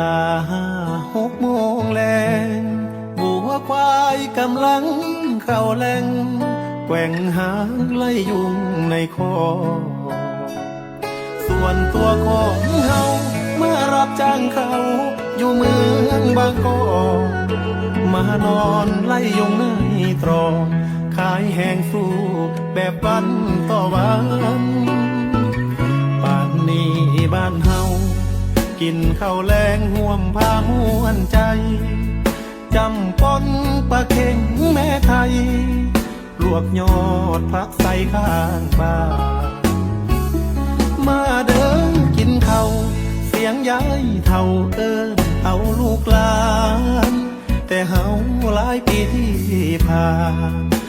ลาห้าหกโมงแลงบัวควายกำลังเข้าแหลงแกว่งหางไล่ยุงในคอ ส่วนตัวของเฮาเมื่อรับจ้างเขาอยู่เมืองบางกอกมานอนไล่ยุงในตรองขายแหงสู้แบบวันต่อวัน กินข้าวแรงห่วมพามวนใจ จำปนปลาเข็งแม่ไทย ลวกยอดพักใส่ข้างบ้านมาเดินกินเขาวเสียงย้ายเท่าเอินเอาลูกหลาน แต่เฮาหลายปีที่ผ่าน